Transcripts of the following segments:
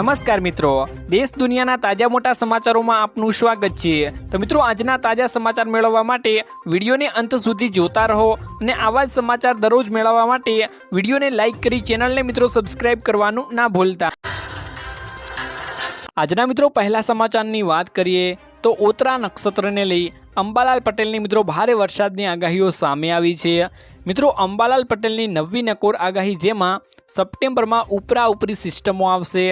નમસ્કાર મિત્રો. દેશ દુનિયાના તાજા મોટા સમાચારોમાં આપનું સ્વાગત છે. તો મિત્રો, આજના તાજા સમાચાર મેળવવા માટે વિડીયોને અંત સુધી જોતા રહો અને આવા જ સમાચાર દરરોજ મેળવવા માટે વિડીયોને લાઇક કરી ચેનલને મિત્રો સબસ્ક્રાઇબ કરવાનું ના ભૂલતા. આજના મિત્રો, પહેલા સમાચારની વાત કરીએ તો ઓતરા નક્ષત્રને લઈ અંબાલાલ પટેલની મિત્રો ભારે વરસાદની આગાહીઓ સામે આવી છે. મિત્રો, અંબાલાલ પટેલની નવી નકોર આગાહી જેમાં સપ્ટેમ્બરમાં ઉપરા ઉપરી સિસ્ટમો આવશે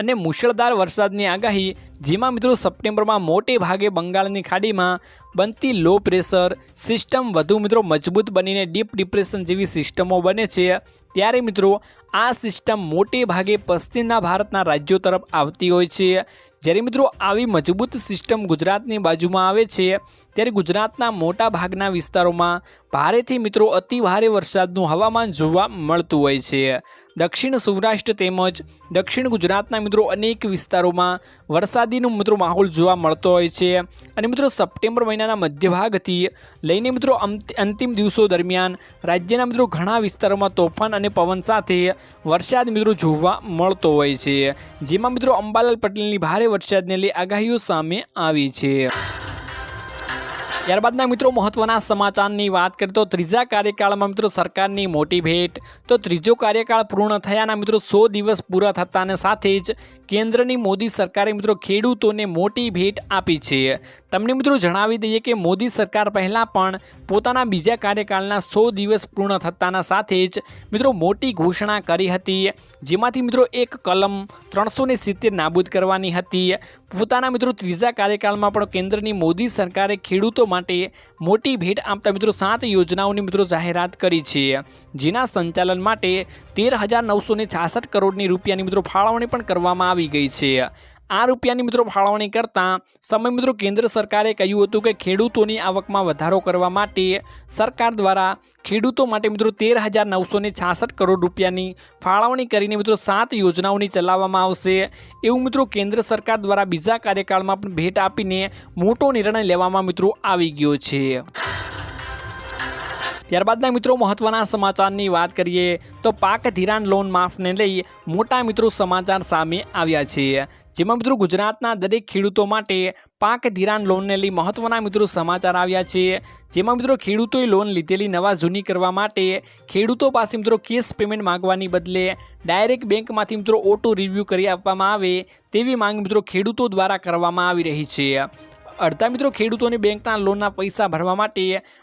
અને મુશળધાર વરસાદની આગાહી, જેમાં મિત્રો સપ્ટેમ્બરમાં મોટે ભાગે બંગાળની ખાડીમાં બનતી લો પ્રેશર સિસ્ટમ વધુ મિત્રો મજબૂત બનીને ડીપ ડિપ્રેશન જેવી સિસ્ટમો બને છે. ત્યારે મિત્રો આ સિસ્ટમ મોટે ભાગે પશ્ચિમના ભારતના રાજ્યો તરફ આવતી હોય છે. જ્યારે મિત્રો આવી મજબૂત સિસ્ટમ ગુજરાતની બાજુમાં આવે છે, ત્યારે ગુજરાતના મોટા ભાગના વિસ્તારોમાં ભારેથી મિત્રો અતિ ભારે વરસાદનું હવામાન જોવા મળતું હોય છે. દક્ષિણ સૌરાષ્ટ્ર તેમજ દક્ષિણ ગુજરાતના મિત્રો અનેક વિસ્તારોમાં વરસાદીનો મિત્રો માહોલ જોવા મળતો હોય છે. અને મિત્રો સપ્ટેમ્બર મહિનાના મધ્યભાગથી લઈને મિત્રો અંત- અંતિમ દિવસો દરમિયાન રાજ્યના મિત્રો ઘણા વિસ્તારોમાં તોફાન અને પવન સાથે વરસાદ મિત્રો જોવા મળતો હોય છે. જેમાં મિત્રો અંબાલાલ પટેલની ભારે વરસાદને લઈ આગાહીઓ સામે આવી છે. ત્યારબાદના મિત્રો મહત્વના સમાચારની વાત કરીએ તો ત્રીજા કાર્યકાળમાં મિત્રો સરકારની મોટી ભેટ, તો ત્રીજો કાર્યકાળ પૂર્ણ થયાના મિત્રો સો દિવસ પૂરા થતાને સાથે જ કેન્દ્રની મોદી સરકારે મિત્રો ખેડૂતોને મોટી ભેટ આપી છે. તમને મિત્રો જણાવી દઈએ કે મોદી સરકાર પહેલાં પણ પોતાના બીજા કાર્યકાળના સો દિવસ પૂર્ણ થતાના સાથે જ મિત્રો મોટી ઘોષણા કરી હતી. જેમાંથી મિત્રો એક કલમ ત્રણસો સિત્તેર નાબૂદ કરવાની હતી. પોતાના મિત્રો ત્રીજા કાર્યકાળમાં પણ કેન્દ્રની મોદી સરકારે ખેડૂતો માટે મોટી ભેટ આપતા મિત્રો સાત યોજનાઓની મિત્રો જાહેરાત કરી છે. જેના સંચાલન માટે તેર હજાર નવસો છાસઠ કરોડની રૂપિયાની મિત્રો ફાળવણી પણ કરવામાં આવી ગઈ છે. આ રૂપિયાની મિત્રો ફાળવણી કરતાં સમય મિત્રો કેન્દ્ર સરકારે કહ્યું હતું કે ખેડૂતોની આવકમાં વધારો કરવા માટે સરકાર દ્વારા ખેડૂતો માટે મિત્રો તેર હજાર નવસો ને છાસઠ કરોડ રૂપિયાની ફાળવણી કરીને મિત્રો સાત યોજનાઓની ચલાવવામાં આવશે. એવું મિત્રો કેન્દ્ર સરકાર દ્વારા બીજા કાર્યકાળમાં પણ ભેટ આપીને મોટો નિર્ણય લેવામાં મિત્રો આવી ગયો છે. ત્યારબાદના મિત્રો મહત્વના સમાચારની વાત કરીએ તો પાક ધિરાણ લોન માફને લઈ મોટા મિત્રો સમાચાર સામે આવ્યા છે. જેમાં મિત્રો ગુજરાતના દરેક ખેડૂતો માટે પાક ધિરાણ લોનને લઈ મહત્વના મિત્રો સમાચાર આવ્યા છે. જેમાં મિત્રો ખેડૂતોએ લોન લીધેલી નવા જૂની કરવા માટે ખેડૂતો પાસે મિત્રો કેશ પેમેન્ટ માંગવાની બદલે ડાયરેક્ટ બેંકમાંથી મિત્રો ઓટો રિવ્યૂ કરી આપવામાં આવે તેવી માંગ મિત્રો ખેડૂતો દ્વારા કરવામાં આવી રહી છે. અડધા મિત્રો ખેડૂતોને બેંકના લોનના પૈસા ભરવા માટે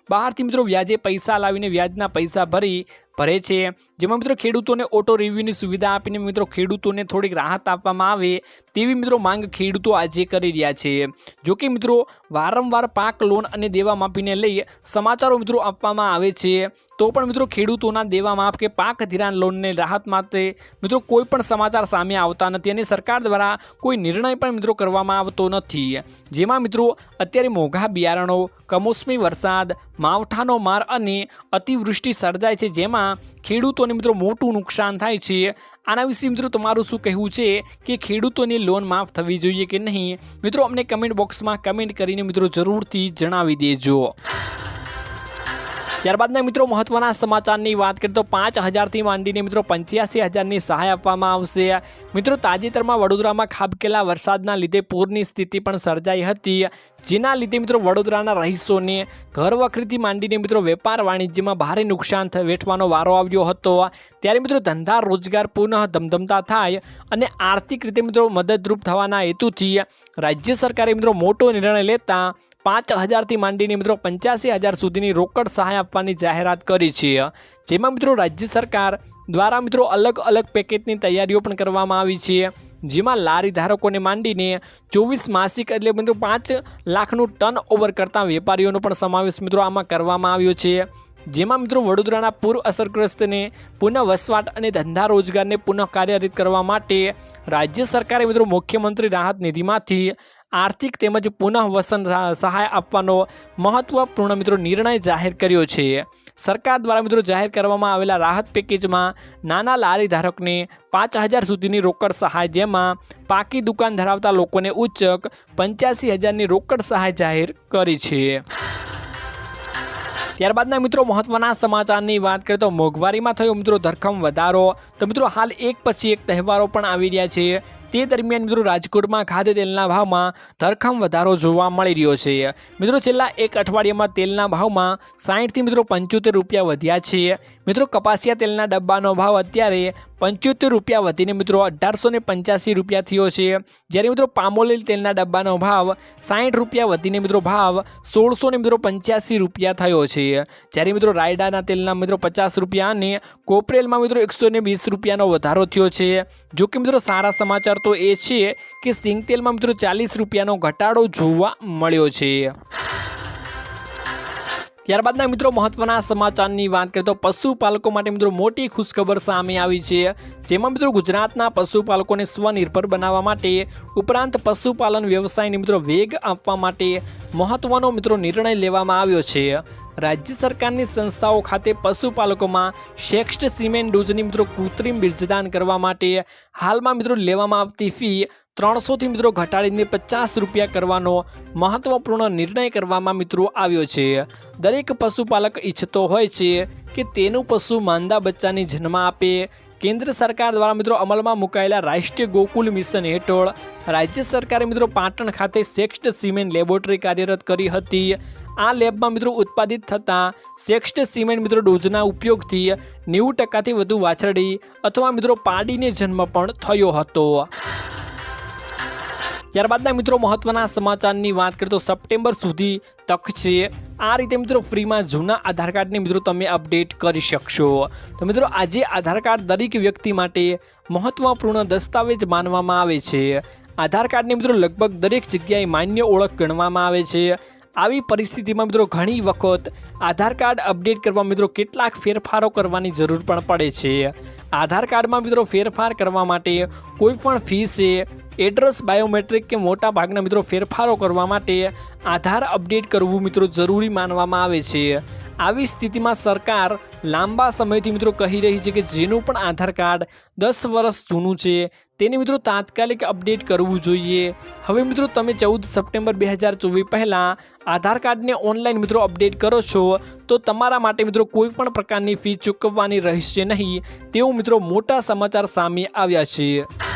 બહારથી મિત્રો વ્યાજે પૈસા લાવીને વ્યાજના પૈસા ભરી ભરે છે. જેમાં મિત્રો ખેડૂતોને ઓટો રિવ્યૂની સુવિધા આપીને મિત્રો ખેડૂતોને થોડીક રાહત આપવામાં આવે તેવી મિત્રો માંગ ખેડૂતો આજે કરી રહ્યા છે. જો કે મિત્રો વારંવાર પાક લોન અને દેવા માફીને લઈ સમાચારો મિત્રો આપવામાં આવે છે. તો પણ મિત્રો ખેડૂતોના દેવા માફ કે પાક ધિરાણ લોનને રાહત માટે મિત્રો કોઈ પણ સમાચાર સામે આવતા નથી અને સરકાર દ્વારા કોઈ નિર્ણય પણ મિત્રો કરવામાં આવતો નથી. જેમાં મિત્રો અત્યારે મોઘા બિયારણો, કમોસમી વરસાદ, માવઠાનો માર અને અતિવૃષ્ટિ સર્જાય છે. જેમાં ખેડૂતોને મિત્રો મોટું નુકસાન થાય છે. આના વિશે મિત્રો તમારું શું કહેવું છે કે ખેડૂતોની લોન માફ થવી જોઈએ કે નહીં? મિત્રો અમને કમેન્ટ બોક્સમાં કમેન્ટ કરીને મિત્રો જરૂરથી જણાવી દેજો. ત્યારબાદના મિત્રો મહત્વના સમાચારની વાત કરીએ તો પાંચ હજારથી માંડીને મિત્રો પંચ્યાસી હજારની સહાય આપવામાં આવશે. મિત્રો તાજેતરમાં વડોદરામાં ખાબકેલા વરસાદના લીધે પૂરની સ્થિતિ પણ સર્જાઈ હતી. જેના લીધે મિત્રો વડોદરાના રહીશોને ઘર વખરીથી માંડીને મિત્રો વેપાર વાણિજ્યમાં ભારે નુકસાન વેઠવાનો વારો આવ્યો હતો. ત્યારે મિત્રો ધંધા રોજગાર પુનઃ ધમધમતા થાય અને આર્થિક રીતે મિત્રો મદદરૂપ થવાના હેતુથી રાજ્ય સરકારે મિત્રો મોટો નિર્ણય લેતા પાંચ હજારથી માંડીને મિત્રો પંચ્યાસી હજાર સુધીની રોકડ સહાય આપવાની જાહેરાત કરી છે. જેમાં મિત્રો રાજ્ય સરકાર દ્વારા મિત્રો અલગ અલગ પેકેજની તૈયારીઓ પણ કરવામાં આવી છે. જેમાં લારી ધારકોને માંડીને ચોવીસ માસિક એટલે મિત્રો પાંચ લાખનું ટર્ન ઓવર કરતા વેપારીઓનો પણ સમાવેશ મિત્રો આમાં કરવામાં આવ્યો છે. જેમાં મિત્રો વડોદરાના પૂર અસરગ્રસ્તને પુનઃ વસવાટ અને ધંધા રોજગારને પુનઃ કાર્યરત કરવા માટે રાજ્ય સરકારે મિત્રો મુખ્યમંત્રી રાહત નિધિમાંથી આર્થિક તેમજ પુનઃવસન સહાય આપવાનો મહત્વપૂર્ણ મિત્રો નિર્ણય જાહેર કર્યો છે. સરકાર દ્વારા મિત્રો જાહેર કરવામાં આવેલા રાહત પેકેજમાં નાના લારી ધારકને પાંચ હજાર સુધીની રોકડ સહાય જેમાં પાકી દુકાન ધરાવતા લોકોને ઉચ્ચક પંચ્યાસી હજારની રોકડ સહાય જાહેર કરી છે. ત્યારબાદના મિત્રો મહત્વના સમાચારની વાત કરીએ તો મોંઘવારીમાં થયો મિત્રો ધરખમ વધારો. તો મિત્રો, હાલ એક પછી એક તહેવારો પણ આવી રહ્યા છે. તે દરમિયાન મિત્રો, રાજકોટમાં ખાદ્ય તેલના ભાવમાં ધરખમ વધારો જોવા મળી રહ્યો છે. મિત્રો, છેલ્લા એક અઠવાડિયામાં તેલના ભાવમાં સાહીઠથી મિત્રો પંચોતેર રૂપિયા વધ્યા છે. મિત્રો, કપાસિયા તેલના ડબ્બાનો ભાવ અત્યારે પંચોતેર રૂપિયા વધીને મિત્રો અઢારસો ને પંચ્યાસી રૂપિયા થયો છે. જ્યારે મિત્રો, પામોલીલ તેલના ડબ્બાનો ભાવ સાહીઠ રૂપિયા વધીને મિત્રો ભાવ સોળસો ને મિત્રો પંચ્યાસી રૂપિયા થયો છે. જ્યારે મિત્રો, રાયડાના તેલના મિત્રો પચાસ રૂપિયા અને કોપરેલમાં મિત્રો એકસો ને વીસ રૂપિયાનો વધારો થયો છે. જો કે મિત્રો સારા સમાચાર તો એ છે કે સિંગ તેલમાં મિત્રો ચાલીસ રૂપિયાનો ઘટાડો જોવા મળ્યો છે. ત્યારબાદના મિત્રો મહત્વના સમાચારની વાત કરીએ તો પશુપાલકો માટે મિત્રો મોટી ખુશખબર સામે આવી છે. જેમાં મિત્રો ગુજરાતના પશુપાલકોને સ્વનિર્ભર બનાવવા માટે ઉપરાંત પશુપાલન વ્યવસાયને મિત્રો વેગ આપવા માટે મહત્વનો મિત્રો નિર્ણય લેવામાં આવ્યો છે. રાજ્ય સરકારની સંસ્થાઓ ખાતે પશુપાલકોમાં શ્રેષ્ઠ સિમેન્ટ ડોઝની મિત્રો કૃત્રિમ બીજદાન કરવા માટે હાલમાં મિત્રો લેવામાં આવતી ફી ત્રણસોથી મિત્રો ઘટાડીને પચાસ રૂપિયા કરવાનો મહત્વપૂર્ણ નિર્ણય કરવામાં મિત્રો આવ્યો છે. દરેક પશુપાલક ઈચ્છતો હોય છે કે તેનું પશુ માંદા બચ્ચાને જન્મ આપે. કેન્દ્ર સરકાર દ્વારા મિત્રો અમલમાં મુકાયેલા રાષ્ટ્રીય ગોકુલ મિશન હેઠળ રાજ્ય સરકારે મિત્રો પાટણ ખાતે શ્રેષ્ઠ સિમેન્ટ લેબોરેટરી કાર્યરત કરી હતી. આ લેબમાં મિત્રો ઉત્પાદિત થતા શ્રેષ્ઠ સિમેન્ટ મિત્રો ડોઝના ઉપયોગથી નેવું ટકાથી વધુ વાછરડી અથવા મિત્રો પાડીને જન્મ પણ થયો હતો. ત્યારબાદના મિત્રો મહત્વના સમાચારની વાત કરીએ તો સપ્ટેમ્બર સુધી તક છે. આ રીતે મિત્રો ફ્રીમાં જૂના આધાર કાર્ડને મિત્રો તમે અપડેટ કરી શકશો. તો મિત્રો આજે આધાર કાર્ડ દરેક વ્યક્તિ માટે મહત્વપૂર્ણ દસ્તાવેજ માનવામાં આવે છે. આધાર કાર્ડને મિત્રો લગભગ દરેક જગ્યાએ માન્ય ઓળખ ગણવામાં આવે છે. આવી પરિસ્થિતિમાં મિત્રો ઘણી વખત આધાર કાર્ડ અપડેટ કરવા મિત્રો કેટલાક ફેરફારો કરવાની જરૂર પણ પડે છે. આધાર કાર્ડમાં મિત્રો ફેરફાર કરવા માટે કોઈ પણ ફી છે એડ્રેસ બાયોમેટ્રિક કે મોટા ભાગના મિત્રો ફેરફારો કરવા માટે આધાર અપડેટ કરવું મિત્રો જરૂરી માનવામાં આવે છે. આવી સ્થિતિમાં સરકાર લાંબા સમયથી મિત્રો કહી રહી છે કે જેનું પણ આધાર કાર્ડ દસ વર્ષ જૂનું છે તેને મિત્રો તાત્કાલિક અપડેટ કરવું જોઈએ. હવે મિત્રો તમે ચૌદ સપ્ટેમ્બર બે હજાર ચોવીસ પહેલાં આધાર કાર્ડને ઓનલાઈન મિત્રો અપડેટ કરો છો, તો તમારા માટે મિત્રો કોઈ પણ પ્રકારની ફી ચૂકવવાની રહેશે નહીં તેવું મિત્રો મોટા સમાચાર સામે આવ્યા છે.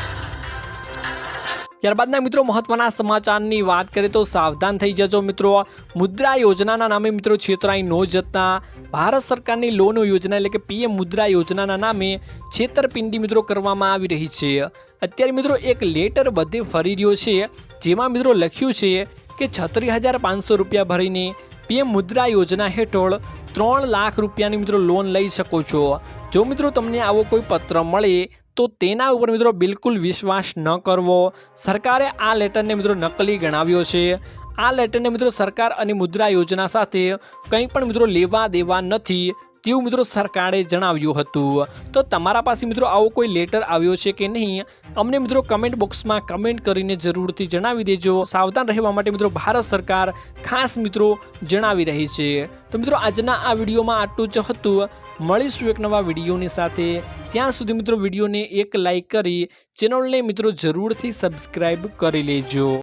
ત્યારબાદના મિત્રો મહત્વના સમાચારની વાત કરીએ તો સાવધાન થઈ જજો મિત્રો. મુદ્રા યોજનાના નામે મિત્રો છેતરાઈ ન જતા ભારત સરકારની લોન યોજના એટલે કે પીએમ મુદ્રા યોજનાના નામે છેતરપિંડી મિત્રો કરવામાં આવી રહી છે. અત્યારે મિત્રો એક લેટર બધે ફરી રહ્યો છે, જેમાં મિત્રો લખ્યું છે કે છત્રીસ હજાર પાંચસો રૂપિયા ભરીને પીએમ મુદ્રા યોજના હેઠળ ત્રણ લાખ રૂપિયાની મિત્રો લોન લઈ શકો છો. જો મિત્રો તમને આવો કોઈ પત્ર મળે તો તેના ઉપર મિત્રો બિલકુલ વિશ્વાસ ન કરવો. સરકારે આ લેટરને મિત્રો નકલી ગણાવ્યો છે. આ લેટરને મિત્રો સરકાર અને મુદ્રા યોજના સાથે કંઈ પણ મિત્રો લેવા દેવા નથી. તેવું મિત્રો સરકારે જણાવ્યું હતું. તો તમારા પાસે મિત્રો આવો કોઈ લેટર આવ્યો છે કે નહીં? અમને મિત્રો કમેન્ટ બોક્સમાં કમેન્ટ કરીને જરૂરથી જણાવી દેજો. સાવધાન રહેવા માટે મિત્રો ભારત સરકાર ખાસ મિત્રો જણાવી રહી છે. તો મિત્રો આજના આ વિડીયોમાં આટલું જ હતું. મળીશું એક નવા વિડીયોની સાથે. ત્યાં સુધી મિત્રો વિડીયોને એક લાઈક કરી ચેનલને મિત્રો જરૂરથી સબસ્ક્રાઈબ કરી લેજો.